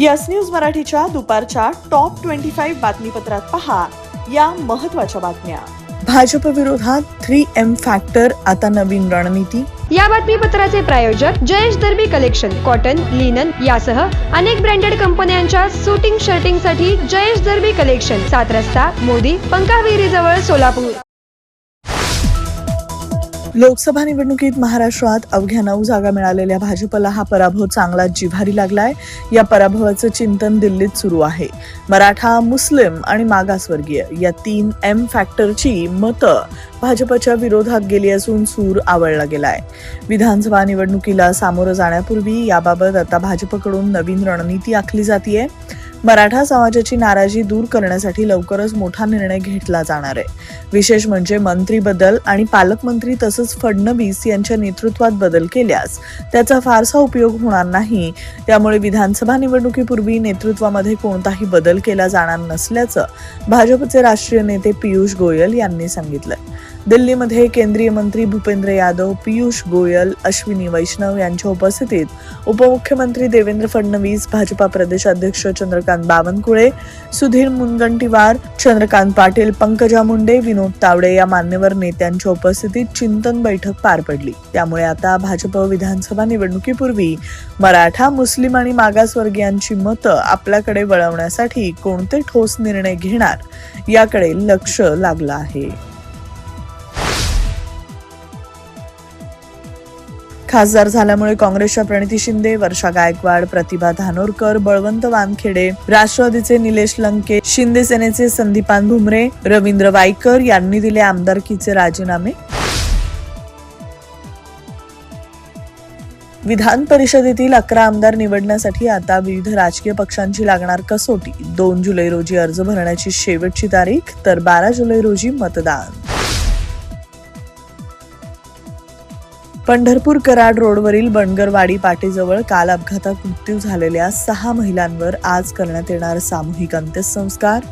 Yes news मराठीच्या दुपारच्या top twenty five बातमीपत्रात पहा या महत्त्वाच्या बातम्या. भाजप विरोधात थ्री एम फॅक्टर आता नवीन रणनीती. या बातमीपत्राचे प्रायोजक Jayesh Darbi collection cotton linen यासह अनेक ब्रँडेड कंपन्यांच्या सुटिंग शर्टिंगसाठी जयेश दर्बी कलेक्शन सात रस्ता मोदी पंकाविहिरी जवळ सोलापूर. लोकसभा निवडणुकीत महाराष्ट्रात अवघ्या नऊ जागा मिळालेल्या भाजपला हा पराभव चांगला जिव्हारी लागलाय. या पराभवाचं चिंतन दिल्लीत सुरू आहे. मराठा मुस्लिम आणि मागासवर्गीय या तीन एम फॅक्टरची मतं भाजपच्या विरोधात गेली असून सूर आवळला गेलाय. विधानसभा निवडणुकीला सामोरं जाण्यापूर्वी याबाबत आता भाजपकडून नवीन रणनीती आखली जातीये. मराठा समाजाची नाराजी दूर करण्यासाठी लवकरच मोठा निर्णय घेतला जाणार आहे. विशेष म्हणजे मंत्री बदल आणि पालकमंत्री तसंच फडणवीस यांच्या नेतृत्वात बदल केल्यास त्याचा फारसा उपयोग होणार नाही. त्यामुळे विधानसभा निवडणुकीपूर्वी नेतृत्वामध्ये कोणताही बदल केला जाणार नसल्याचं भाजपचे राष्ट्रीय नेते पियुष गोयल यांनी सांगितलं. दिल्लीमध्ये केंद्रीय मंत्री भूपेंद्र यादव पियुष गोयल अश्विनी वैष्णव यांच्या उपस्थितीत उपमुख्यमंत्री देवेंद्र फडणवीस भाजपा प्रदेश अध्यक्ष चंद्रकांत बावनकुळे सुधीर मुनगंटीवार चंद्रकांत पाटील पंकजा मुंडे विनोद तावडे या मान्यवर नेत्यांच्या उपस्थितीत चिंतन बैठक पार पडली. त्यामुळे आता भाजप विधानसभा निवडणुकीपूर्वी मराठा मुस्लिम आणि मागासवर्गीयांची मतं आपल्याकडे वळवण्यासाठी कोणते ठोस निर्णय घेणार याकडे लक्ष लागलं आहे. खासदार झाल्यामुळे काँग्रेसच्या प्रणिती शिंदे वर्षा गायकवाड प्रतिभा धानोरकर बळवंत वानखेडे राष्ट्रवादीचे निलेश लंके शिंदे सेनेचे संदीपान भुमरे रवींद्र वाईकर यांनी दिले आमदारकीचे राजीनामे. विधान परिषदेतील अकरा आमदार निवडण्यासाठी आता विविध राजकीय पक्षांची लागणार कसोटी. दोन जुलै रोजी अर्ज भरण्याची शेवटची तारीख तर बारा जुलै रोजी मतदान. पंढरपूर कराड रोडवरील बनगरवाडी पाटीजवळ काल अपघातात मृत्यू झालेल्या सहा महिलांवर आज करण्यात येणार सामूहिक अंत्यसंस्कार.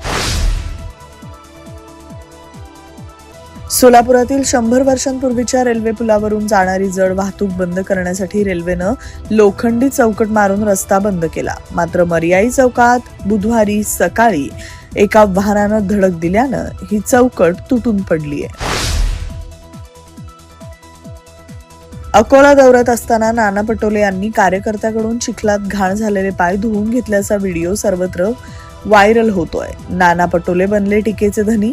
सोलापुरातील शंभर वर्षांपूर्वीच्या रेल्वे पुलावरून जाणारी जड वाहतूक बंद करण्यासाठी रेल्वेनं लोखंडी चौकट मारून रस्ता बंद केला. मात्र मर्याई चौकात बुधवारी सकाळी एका वाहनानं धडक दिल्यानं ही चौकट तुटून पडली आहे अकोला दौऱ्यात असताना नाना पटोले यांनी कार्यकर्त्याकडून चिखलात घाण झालेले पाय धुवून घेतल्याचा व्हिडिओ सर्वत्र व्हायरल होतोय. नाना पटोले बनले टीकेचे धनी.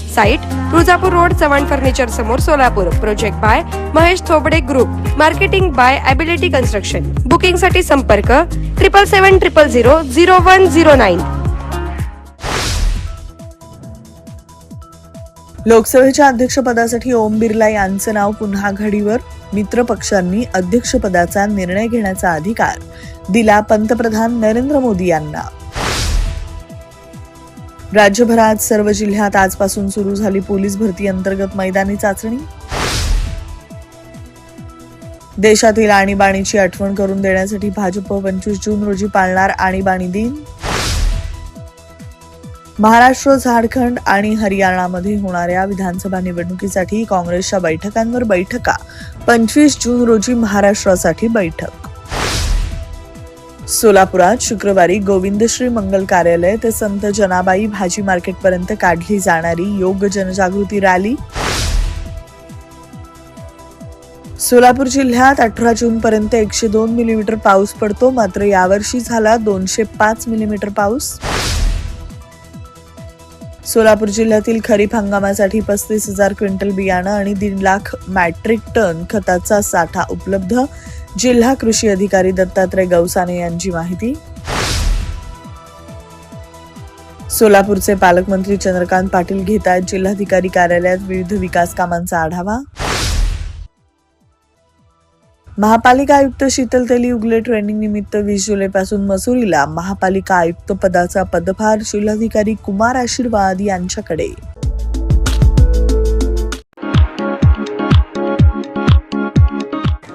Site Tuljapur road Chavan furniture समोर Solapur. Project by Mahesh Thobde group marketing by ability construction बुकिंगसाठी संपर्क triple seven triple zero zero one zero nine लोकसभेच्या अध्यक्षपदासाठी ओम बिर्ला यांचं नाव पुन्हा घडीवर. मित्र पक्षांनी अध्यक्षपदाचा निर्णय घेण्याचा अधिकार दिला पंतप्रधान नरेंद्र मोदी यांना. राज्यभरात सर्व जिल्ह्यात आजपासून सुरू झाली पोलीस भरती अंतर्गत मैदानी चाचणी? देशातील आणीबाणीची आठवण करून देण्यासाठी भाजप पंचवीस जून रोजी पाळणार आणीबाणी दिन? महाराष्ट्र झारखंड आणि हरियाणामध्ये होणाऱ्या विधानसभा निवडणुकीसाठी काँग्रेसच्या बैठकांवर बैठका. पंचवीस जून रोजी महाराष्ट्रासाठी बैठक. सोलापुरात शुक्रवारी गोविंदश्री मंगल कार्यालय ते संत जनाबाई भाजी मार्केटपर्यंत काढली जाणारी योग जनजागृती रॅली. सोलापूर जिल्ह्यात अठरा जून पर्यंत एकशे दोन मिलीमीटर पाऊस पडतो मात्र यावर्षी झाला दोनशे पाच मिलीमीटर पाऊस. सोलापूर जिल्ह्यातील खरीप हंगामासाठी पस्तीस हजार क्विंटल बियाणं आणि दीड लाख मॅट्रिक टन खताचा साठा उपलब्ध जिल्हा कृषी अधिकारी दत्तात्रय गौसाने यांची माहिती. सोलापूरचे पालकमंत्री चंद्रकांत पाटील घेत आहेत जिल्हाधिकारी कार्यालयात विविध विकास कामांचा आढावा. महापालिका आयुक्त शीतल तेली उगले ट्रेनिंग निमित्त वीस जुलैपासून मसुरीला महापालिका आयुक्त पदाचा पदभार जिल्हाधिकारी कुमार आशीर्वाद यांच्याकडे.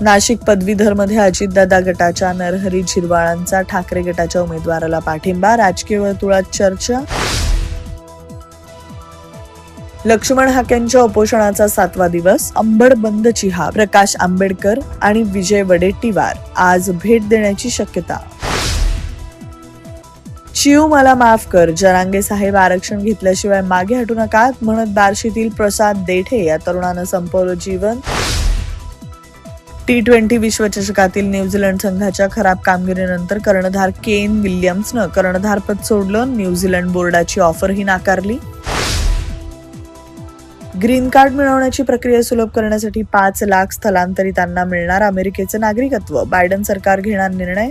नाशिक पदवीधरमध्ये अजितदादा गटाच्या नरहरी झिरवाळांचा ठाकरे गटाच्या उमेदवाराला पाठिंबा राजकीय वर्तुळात चर्चा. लक्ष्मण हाकेंच्या उपोषणाचा सातवा दिवस अंबड बंद चिहा प्रकाश आंबेडकर आणि विजय वडेट्टीवार आज भेट देण्याची शक्यता. शिव मला माफ कर जरांगे साहेब आरक्षण घेतल्याशिवाय मागे हटू नका म्हणत बार्शीतील प्रसाद देठे या तरुणानं संपवलं जीवन. टी ट्वेंटी विश्वचषकातील न्यूझीलंड संघाच्या खराब कामगिरीनंतर कर्णधार केन विल्यम्सनं कर्णधारपद सोडलं. न्यूझीलंड बोर्डाची ऑफरही नाकारली. ग्रीन कार्ड मिळवण्याची प्रक्रिया सुलभ करण्यासाठी पाच लाख स्थलांतरितांना मिळणार अमेरिकेचं नागरिकत्व. बायडन सरकार घेणार निर्णय.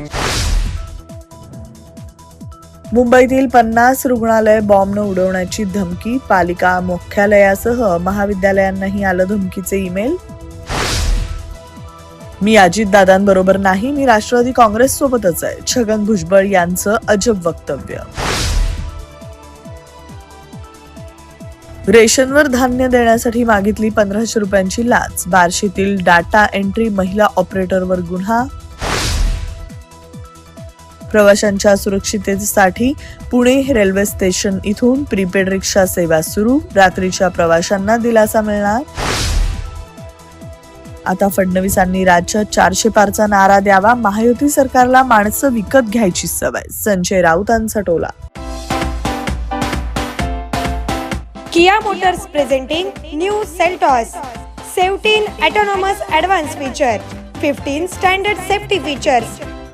मुंबईतील पन्नास रुग्णालय बॉम्बनं उडवण्याची धमकी पालिका मुख्यालयासह महाविद्यालयांनाही आलं धमकीचे ईमेल. मी अजितदादांबरोबर नाही मी राष्ट्रवादी काँग्रेस सोबतच आहे छगन भुजबळ यांचं अजब वक्तव्य. रेशनवर धान्य देण्यासाठी मागितली पंधराशे रुपयांची लाच बार्शीतील डाटा एंट्री महिला ऑपरेटरवर गुन्हा प्रवाशांच्या सुरक्षिततेसाठी पुणे रेल्वे स्टेशन इथून प्रीपेड रिक्षा सेवा सुरू. रात्रीच्या प्रवाशांना दिलासा मिळणार. आता फडणवीसांनी राज्यात चारशे पारचा नारा द्यावा महायुती सरकारला माणसं विकत घ्यायची सवय. संजय राऊतांचा टोला. Kia Motors presenting new Seltos. 17 autonomous advanced feature, 15 standard safety features,